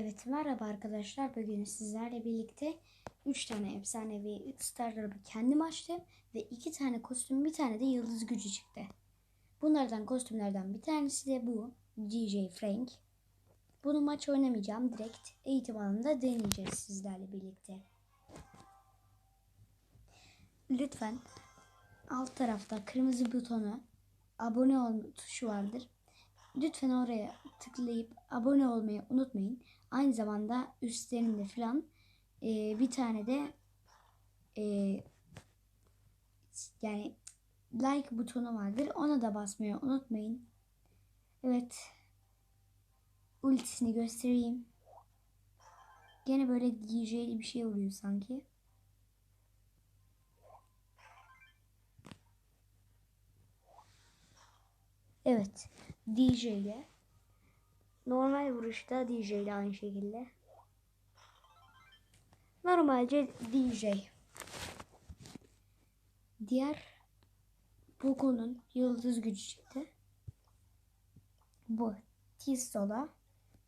Evet merhaba arkadaşlar. Bugün sizlerle birlikte 3 tane efsanevi starları kendim açtım. Ve 2 tane kostüm bir tane de yıldız gücü çıktı. Bunlardan kostümlerden bir tanesi de bu. DJ Frank. Bunu maç oynamayacağım. Direkt eğitim alanında deneyeceğiz sizlerle birlikte. Lütfen alt tarafta kırmızı butonu abone ol tuşu vardır. Lütfen oraya tıklayıp abone olmayı unutmayın. Aynı zamanda üstlerinde falan e, bir tane de e, yani like butonu vardır. Ona da basmayı unutmayın. Evet. Ultisini göstereyim. Gene böyle DJ'li bir şey oluyor sanki. Evet. DJ ile. Normal vuruşta DJ ile aynı şekilde. Normalce DJ. Diğer Poco'nun yıldız gücü çıktı. Bu Tistola.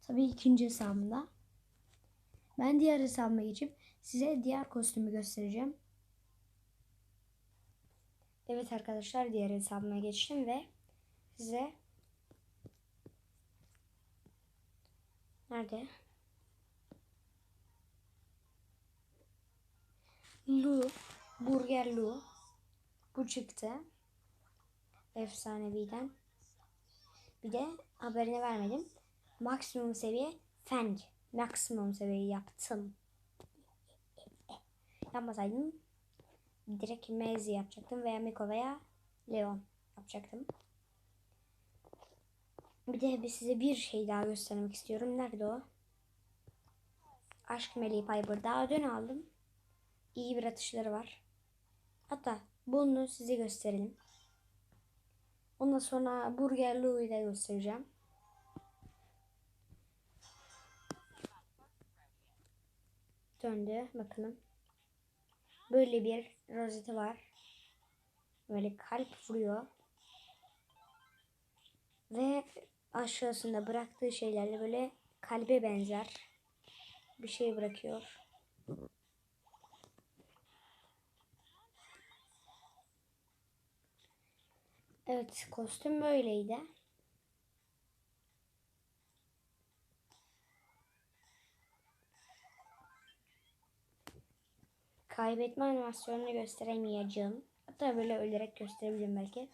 Tabii ikinci hesabımda. Ben diğer hesabıma geçip size diğer kostümü göstereceğim. Evet arkadaşlar diğer hesabıma geçtim ve size nerede? Lu, Burger Lu. Bu çıktı. Efsaneviden. Bir de haberini vermedim. Maksimum seviye Feng. Maksimum seviye yaptım. Yapmasaydım direkt Mezi yapacaktım veya Miko veya Leon yapacaktım. Bir de size bir şey daha göstermek istiyorum. Nerede o? Aşk Meleği Piper. Daha dün aldım. İyi bir atışları var. Hatta bunu size gösterelim. Ondan sonra Burger Lou'yu da göstereceğim. Döndü. Bakalım. Böyle bir rozeti var. Böyle kalp vuruyor. Ve aşağısında bıraktığı şeylerle böyle kalbe benzer bir şey bırakıyor. Evet kostüm böyleydi. Kaybetme animasyonunu gösteremeyeceğim. Hatta böyle ölerek gösterebilirim belki.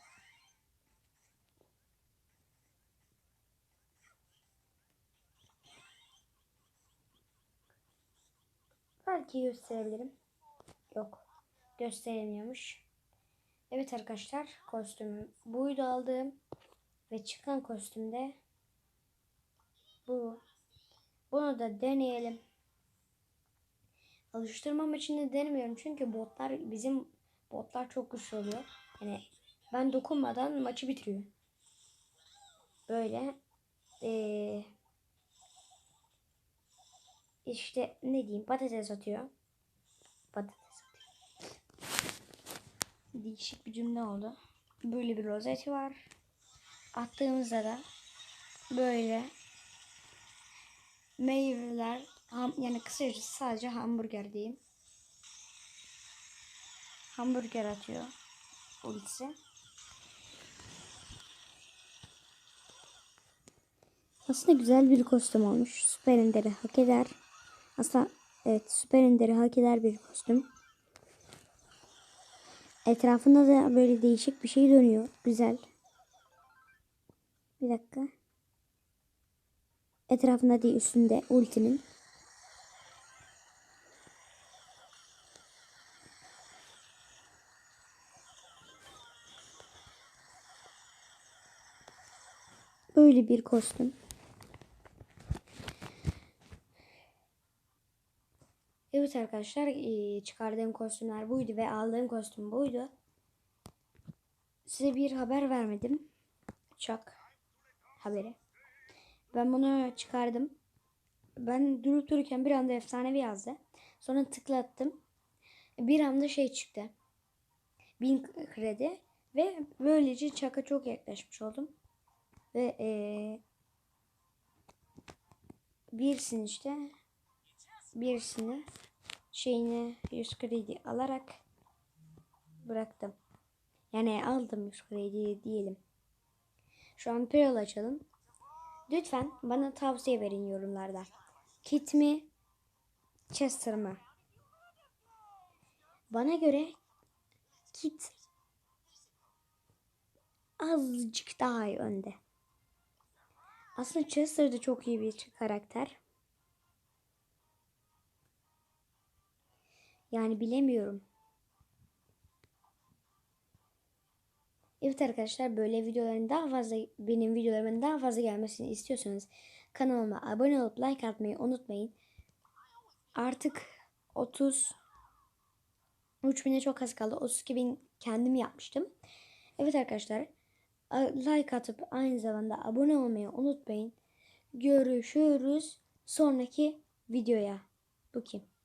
Belki gösterebilirim. Yok. Gösteremiyormuş. Evet arkadaşlar kostümüm buydu aldığım. Ve çıkan kostümde bu. Bunu da deneyelim. Alıştırmam için de denemiyorum. Çünkü botlar bizim botlar çok güçlü oluyor. Yani ben dokunmadan maçı bitiriyor. Böyle ee, işte ne diyeyim patates atıyor. Patates atıyor. Değişik bir cümle oldu. Böyle bir rozeti var. Attığımızda da böyle meyveler ham, yani kısacası sadece hamburger diyeyim. Hamburger atıyor ultisi. Aslında güzel bir kostüm olmuş. Süper hak eder. Aslında evet Süper Ender'i hak bir kostüm. Etrafında da böyle değişik bir şey dönüyor. Güzel. Bir dakika. Etrafında değil üstünde ultinin. Böyle bir kostüm. Evet arkadaşlar çıkardığım kostümler buydu ve aldığım kostüm buydu. Size bir haber vermedim. Çok haberi. Ben bunu çıkardım. Ben durup dururken bir anda efsanevi yazdı. Sonra tıklattım. Bir anda şey çıktı. Bin kredi ve böylece çaka çok yaklaşmış oldum. Ve ee, Birisini işte birisini şeyini 100 kredi alarak bıraktım. Yani aldım 100 kredi diyelim. Şu an Pearl açalım. Lütfen bana tavsiye verin yorumlarda. Kit mi? Chester mı? Bana göre Kit azıcık daha iyi önde. Aslında Chester de çok iyi bir karakter. Yani bilemiyorum. Evet arkadaşlar böyle videoların daha fazla benim videolarımın daha fazla gelmesini istiyorsanız kanalıma abone olup like atmayı unutmayın. Artık 30 3000'e çok az kaldı. 32 bin kendim yapmıştım. Evet arkadaşlar like atıp aynı zamanda abone olmayı unutmayın. Görüşürüz sonraki videoya. Bu kim?